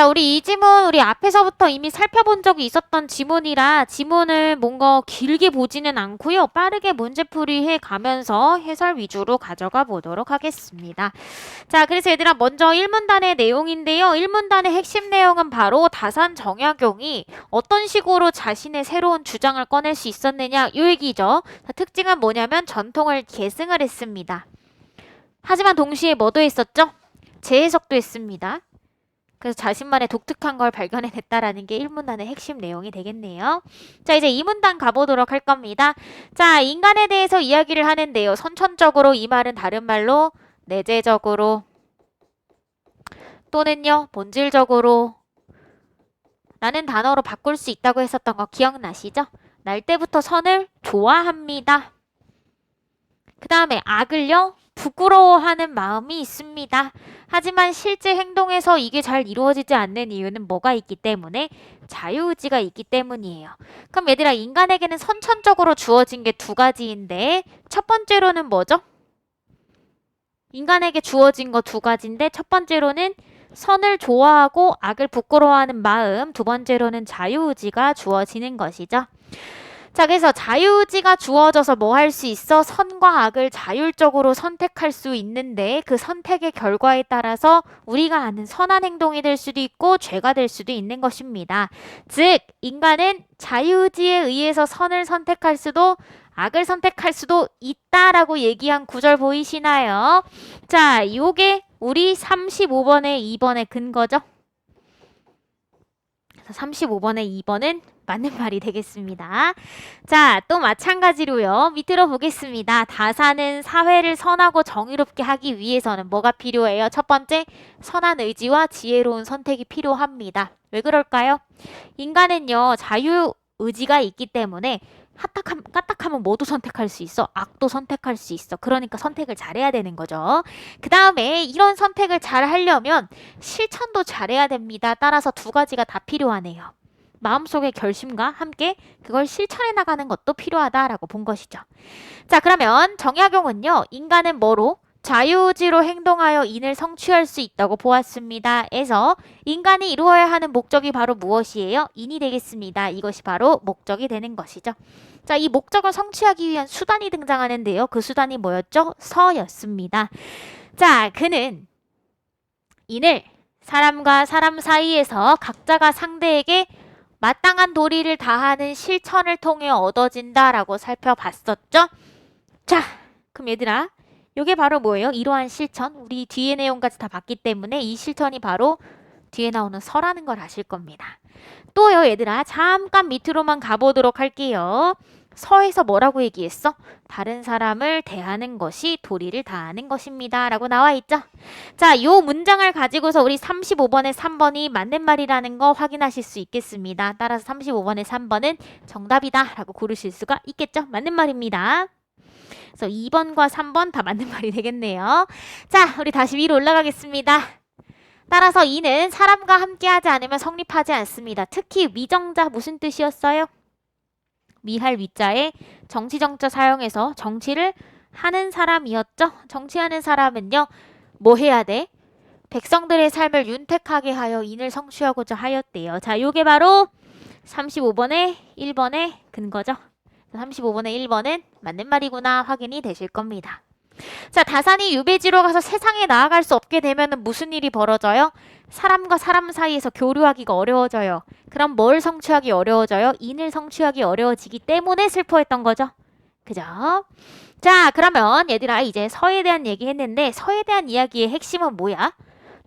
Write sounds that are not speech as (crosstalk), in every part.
자, 우리 이 지문 우리 앞에서부터 이미 살펴본 적이 있었던 지문이라 지문을 뭔가 길게 보지는 않고요. 빠르게 문제풀이 해 가면서 해설 위주로 가져가 보도록 하겠습니다. 자, 그래서 얘들아 먼저 1문단의 내용인데요. 1문단의 핵심 내용은 바로 다산 정약용이 어떤 식으로 자신의 새로운 주장을 꺼낼 수 있었느냐 이 얘기죠. 자, 특징은 뭐냐면 전통을 계승을 했습니다. 하지만 동시에 뭐도 했었죠? 재해석도 했습니다. 그래서 자신만의 독특한 걸 발견해냈다라는 게 1문단의 핵심 내용이 되겠네요. 자, 이제 2문단 가보도록 할 겁니다. 자, 인간에 대해서 이야기를 하는데요. 선천적으로 이 말은 다른 말로 내재적으로 또는요, 본질적으로 라는 단어로 바꿀 수 있다고 했었던 거 기억나시죠? 날 때부터 선을 좋아합니다. 그 다음에 악을요, 부끄러워하는 마음이 있습니다. 하지만 실제 행동에서 이게 잘 이루어지지 않는 이유는 뭐가 있기 때문에 자유의지가 있기 때문이에요. 그럼 얘들아 인간에게는 선천적으로 주어진 게 두 가지인데 첫 번째로는 뭐죠? 인간에게 주어진 거 두 가지인데 첫 번째로는 선을 좋아하고 악을 부끄러워하는 마음, 두 번째로는 자유의지가 주어지는 것이죠. 자, 그래서 자유의지가 주어져서 뭐 할 수 있어? 선과 악을 자율적으로 선택할 수 있는데 그 선택의 결과에 따라서 우리가 아는 선한 행동이 될 수도 있고 죄가 될 수도 있는 것입니다. 즉, 인간은 자유의지에 의해서 선을 선택할 수도 악을 선택할 수도 있다라고 얘기한 구절 보이시나요? 자, 요게 우리 35번에 2번의 근거죠. 35번에 2번은 맞는 말이 되겠습니다. 자, 또 마찬가지로요. 밑으로 보겠습니다. 다사는 사회를 선하고 정의롭게 하기 위해서는 뭐가 필요해요? 첫 번째, 선한 의지와 지혜로운 선택이 필요합니다. 왜 그럴까요? 인간은요, 자유 의지가 있기 때문에 핫딱함, 까딱하면 뭐도 선택할 수 있어. 악도 선택할 수 있어. 그러니까 선택을 잘해야 되는 거죠. 그 다음에 이런 선택을 잘 하려면 실천도 잘해야 됩니다. 따라서 두 가지가 다 필요하네요. 마음속의 결심과 함께 그걸 실천해 나가는 것도 필요하다라고 본 것이죠. 자, 그러면 정약용은요, 인간은 뭐로? 자유의지로 행동하여 인을 성취할 수 있다고 보았습니다. 에서 인간이 이루어야 하는 목적이 바로 무엇이에요? 인이 되겠습니다. 이것이 바로 목적이 되는 것이죠. 자, 이 목적을 성취하기 위한 수단이 등장하는데요. 그 수단이 뭐였죠? 서였습니다. 자, 그는 인을 사람과 사람 사이에서 각자가 상대에게 마땅한 도리를 다하는 실천을 통해 얻어진다라고 살펴봤었죠. 자, 그럼 얘들아, 이게 바로 뭐예요? 이러한 실천. 우리 뒤에 내용까지 다 봤기 때문에 이 실천이 바로 뒤에 나오는 서라는 걸 아실 겁니다. 또요, 얘들아, 잠깐 밑으로만 가보도록 할게요. 서에서 뭐라고 얘기했어? 다른 사람을 대하는 것이 도리를 다하는 것입니다. 라고 나와 있죠? 자, 요 문장을 가지고서 우리 35번에 3번이 맞는 말이라는 거 확인하실 수 있겠습니다. 따라서 35번에 3번은 정답이다. 라고 고르실 수가 있겠죠? 맞는 말입니다. 그래서 2번과 3번 다 맞는 말이 되겠네요. 자, 우리 다시 위로 올라가겠습니다. 따라서 이는 사람과 함께하지 않으면 성립하지 않습니다. 특히 위정자 무슨 뜻이었어요? 미할 위자에 정치정자 사용해서 정치를 하는 사람이었죠. 정치하는 사람은요, 뭐 해야 돼? 백성들의 삶을 윤택하게 하여 인을 성취하고자 하였대요. 자, 요게 바로 35번의 1번의 근거죠. 35번의 1번은 맞는 말이구나 확인이 되실 겁니다. 자, 다산이 유배지로 가서 세상에 나아갈 수 없게 되면 무슨 일이 벌어져요? 사람과 사람 사이에서 교류하기가 어려워져요. 그럼 뭘 성취하기 어려워져요? 인을 성취하기 어려워지기 때문에 슬퍼했던 거죠. 그죠? 자, 그러면 얘들아 이제 서에 대한 얘기 했는데 서에 대한 이야기의 핵심은 뭐야?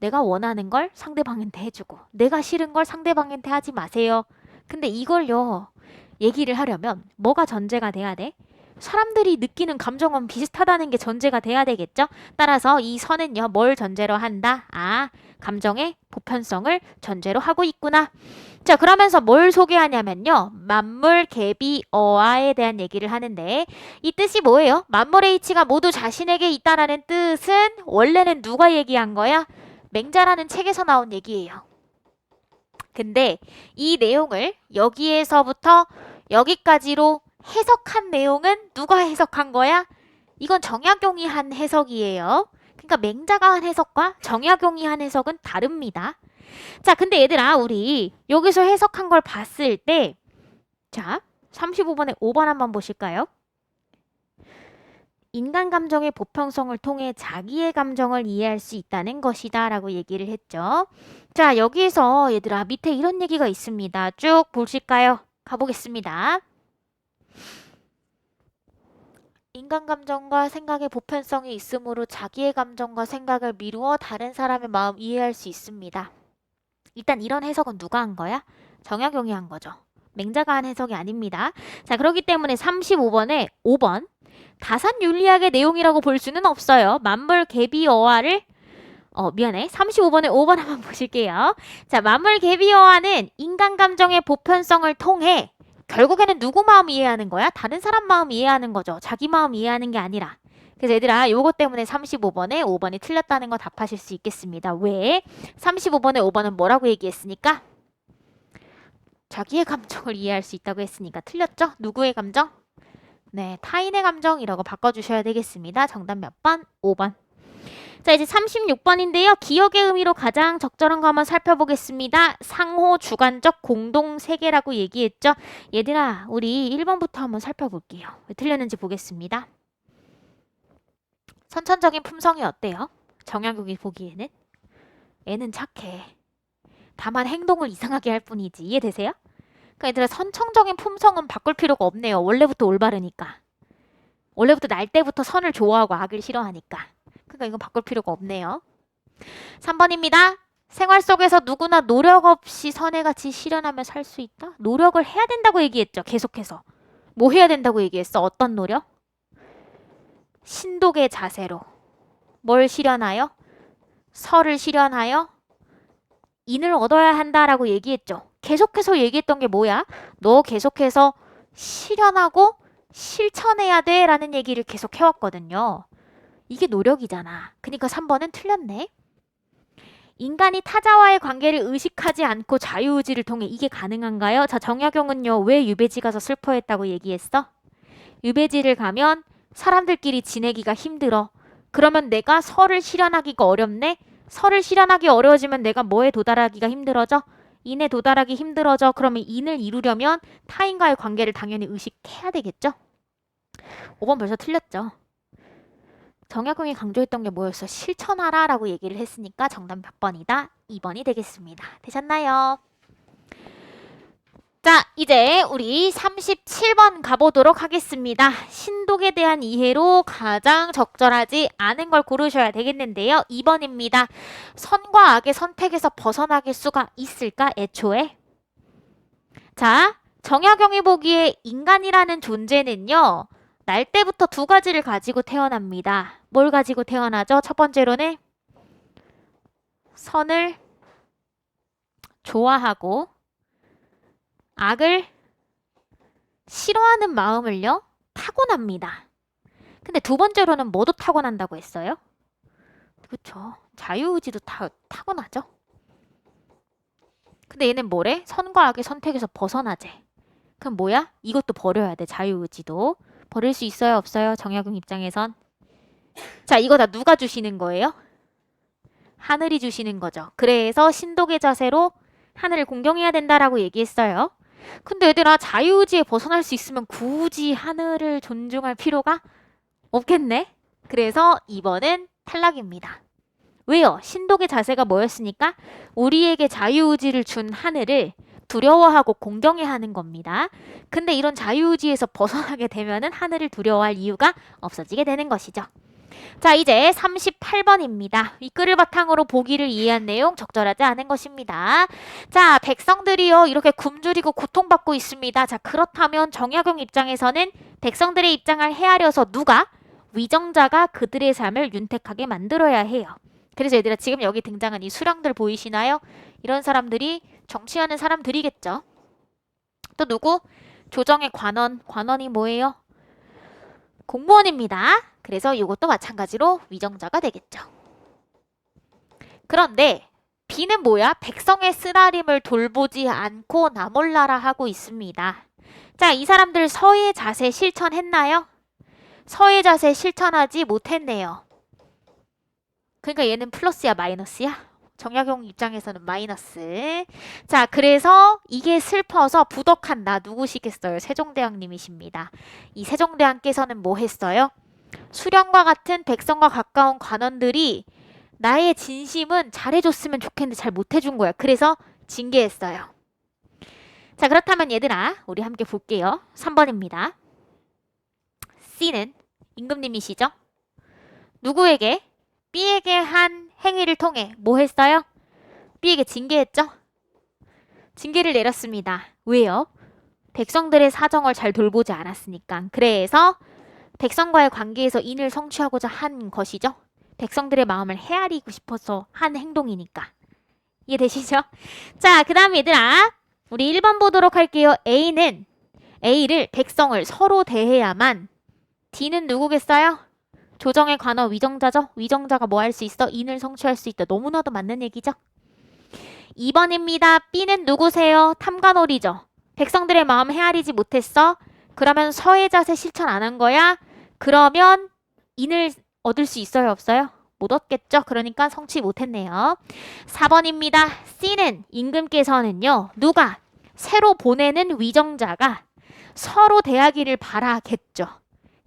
내가 원하는 걸 상대방한테 해주고 내가 싫은 걸 상대방한테 하지 마세요. 근데 이걸요 얘기를 하려면 뭐가 전제가 돼야 돼? 사람들이 느끼는 감정은 비슷하다는 게 전제가 돼야 되겠죠? 따라서 이 선은요, 뭘 전제로 한다? 아, 감정의 보편성을 전제로 하고 있구나. 자, 그러면서 뭘 소개하냐면요. 만물, 개비, 어아에 대한 얘기를 하는데 이 뜻이 뭐예요? 만물의 이치가 모두 자신에게 있다라는 뜻은 원래는 누가 얘기한 거야? 맹자라는 책에서 나온 얘기예요. 근데 이 내용을 여기에서부터 여기까지로 해석한 내용은 누가 해석한 거야? 이건 정약용이 한 해석이에요. 그러니까 맹자가 한 해석과 정약용이 한 해석은 다릅니다. 자, 근데 얘들아, 우리 여기서 해석한 걸 봤을 때, 자, 35번에 5번 한번 보실까요? 인간 감정의 보편성을 통해 자기의 감정을 이해할 수 있다는 것이다 라고 얘기를 했죠. 자, 여기에서 얘들아, 밑에 이런 얘기가 있습니다. 쭉 보실까요? 가보겠습니다. 인간 감정과 생각의 보편성이 있으므로 자기의 감정과 생각을 미루어 다른 사람의 마음 이해할 수 있습니다. 일단 이런 해석은 누가 한 거야? 정약용이 한 거죠. 맹자가 한 해석이 아닙니다. 자, 그렇기 때문에 35번에 5번 다산 윤리학의 내용이라고 볼 수는 없어요. 만물 개비어화를 어, 미안해. 35번에 5번 한번 (laughs) 보실게요. 자, 만물 개비어화는 인간 감정의 보편성을 통해 결국에는 누구 마음 이해하는 거야? 다른 사람 마음 이해하는 거죠. 자기 마음 이해하는 게 아니라. 그래서 얘들아, 요거 때문에 35번에 5번이 틀렸다는 거 답하실 수 있겠습니다. 왜? 35번에 5번은 뭐라고 얘기했으니까? 자기의 감정을 이해할 수 있다고 했으니까 틀렸죠? 누구의 감정? 네, 타인의 감정이라고 바꿔주셔야 되겠습니다. 정답 몇 번? 5번. 자, 이제 36번인데요. 기억의 의미로 가장 적절한 거 한번 살펴보겠습니다. 상호 주관적 공동 세계라고 얘기했죠. 얘들아, 우리 1번부터 한번 살펴볼게요. 왜 틀렸는지 보겠습니다. 선천적인 품성이 어때요? 정약용이 보기에는? 애는 착해. 다만 행동을 이상하게 할 뿐이지. 이해되세요? 그러니까 얘들아, 선천적인 품성은 바꿀 필요가 없네요. 원래부터 올바르니까. 원래부터 날 때부터 선을 좋아하고 악을 싫어하니까. 그러니까 이건 바꿀 필요가 없네요. 3번입니다. 생활 속에서 누구나 노력 없이 선해같이 실현하며 살 수 있다? 노력을 해야 된다고 얘기했죠. 계속해서. 뭐 해야 된다고 얘기했어? 어떤 노력? 신독의 자세로. 뭘 실현하여? 설을 실현하여 인을 얻어야 한다라고 얘기했죠. 계속해서 얘기했던 게 뭐야? 너 계속해서 실현하고 실천해야 돼 라는 얘기를 계속 해왔거든요. 이게 노력이잖아. 그러니까 3번은 틀렸네. 인간이 타자와의 관계를 의식하지 않고 자유의지를 통해 이게 가능한가요? 자, 정약용은요, 왜 유배지 가서 슬퍼했다고 얘기했어? 유배지를 가면 사람들끼리 지내기가 힘들어. 그러면 내가 설을 실현하기가 어렵네? 설을 실현하기 어려워지면 내가 뭐에 도달하기가 힘들어져? 인에 도달하기 힘들어져. 그러면 인을 이루려면 타인과의 관계를 당연히 의식해야 되겠죠? 5번 벌써 틀렸죠? 정약용이 강조했던 게 뭐였어? 실천하라 라고 얘기를 했으니까 정답 몇 번이다? 2번이 되겠습니다. 되셨나요? 자, 이제 우리 37번 가보도록 하겠습니다. 신독에 대한 이해로 가장 적절하지 않은 걸 고르셔야 되겠는데요. 2번입니다. 선과 악의 선택에서 벗어나길 수가 있을까? 애초에? 자, 정약용이 보기에 인간이라는 존재는요. 날 때부터 두 가지를 가지고 태어납니다. 뭘 가지고 태어나죠? 첫 번째로는 선을 좋아하고 악을 싫어하는 마음을요 타고납니다. 근데 두 번째로는 뭐도 타고난다고 했어요? 그쵸. 자유의지도 타, 타고나죠. 근데 얘는 뭐래? 선과 악의 선택에서 벗어나재. 그럼 뭐야? 이것도 버려야 돼. 자유의지도. 버릴 수 있어요? 없어요? 정약용 입장에선. 자, 이거 다 누가 주시는 거예요? 하늘이 주시는 거죠. 그래서 신독의 자세로 하늘을 공경해야 된다라고 얘기했어요. 근데 얘들아, 자유의지에 벗어날 수 있으면 굳이 하늘을 존중할 필요가 없겠네? 그래서 2번은 탈락입니다. 왜요? 신독의 자세가 뭐였으니까? 우리에게 자유의지를 준 하늘을 두려워하고 공경해야 하는 겁니다. 근데 이런 자유의지에서 벗어나게 되면은 하늘을 두려워할 이유가 없어지게 되는 것이죠. 자, 이제 38번입니다. 이 글을 바탕으로 보기를 이해한 내용 적절하지 않은 것입니다. 자, 백성들이요, 이렇게 굶주리고 고통받고 있습니다. 자, 그렇다면 정약용 입장에서는 백성들의 입장을 헤아려서 누가? 위정자가 그들의 삶을 윤택하게 만들어야 해요. 그래서 얘들아, 지금 여기 등장한 이 수령들 보이시나요? 이런 사람들이 정치하는 사람들이겠죠. 또 누구? 조정의 관원. 관원이 뭐예요? 공무원입니다. 그래서 이것도 마찬가지로 위정자가 되겠죠. 그런데 B는 뭐야? 백성의 쓰라림을 돌보지 않고 나몰라라 하고 있습니다. 자, 이 사람들 서의 자세 실천했나요? 서의 자세 실천하지 못했네요. 그러니까 얘는 플러스야 마이너스야? 정약용 입장에서는 마이너스. 자, 그래서 이게 슬퍼서 부덕한다. 누구시겠어요? 세종대왕님이십니다. 이 세종대왕께서는 뭐 했어요? 수령과 같은 백성과 가까운 관원들이 나의 진심은 잘해줬으면 좋겠는데 잘 못해준 거야. 그래서 징계했어요. 자, 그렇다면 얘들아, 우리 함께 볼게요. 3번입니다. C는 임금님이시죠? 누구에게? B에게 한 행위를 통해 뭐 했어요? B에게 징계했죠? 징계를 내렸습니다. 왜요? 백성들의 사정을 잘 돌보지 않았으니까. 그래서 백성과의 관계에서 인을 성취하고자 한 것이죠. 백성들의 마음을 헤아리고 싶어서 한 행동이니까. 이해되시죠? (laughs) 자, 그 다음 얘들아. 우리 1번 보도록 할게요. A는 A를 백성을 서로 대해야만 D는 누구겠어요? 조정의 관어 위정자죠? 위정자가 뭐 할 수 있어? 인을 성취할 수 있다. 너무나도 맞는 얘기죠? 2번입니다. B는 누구세요? 탐관오리죠? 백성들의 마음 헤아리지 못했어? 그러면 서해 자세 실천 안 한 거야? 그러면 인을 얻을 수 있어요? 없어요? 못 얻겠죠? 그러니까 성취 못했네요. 4번입니다. C는 임금께서는요. 누가? 새로 보내는 위정자가 서로 대하기를 바라겠죠.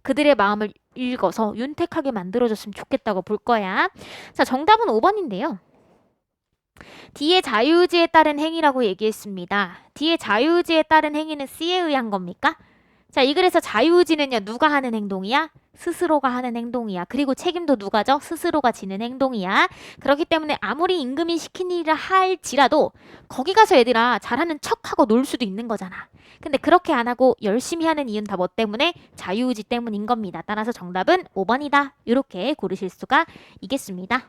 그들의 마음을 읽어서 윤택하게 만들어줬으면 좋겠다고 볼 거야. 자, 정답은 5번인데요. D의 자유의지에 따른 행위라고 얘기했습니다. D의 자유의지에 따른 행위는 C에 의한 겁니까? 자, 이 글에서 자유의지는요, 누가 하는 행동이야? 스스로가 하는 행동이야. 그리고 책임도 누가죠? 스스로가 지는 행동이야. 그렇기 때문에 아무리 임금이 시킨 일을 할지라도 거기 가서 얘들아 잘하는 척하고 놀 수도 있는 거잖아. 근데 그렇게 안 하고 열심히 하는 이유는 다 뭐 때문에? 자유의지 때문인 겁니다. 따라서 정답은 5번이다. 이렇게 고르실 수가 있겠습니다.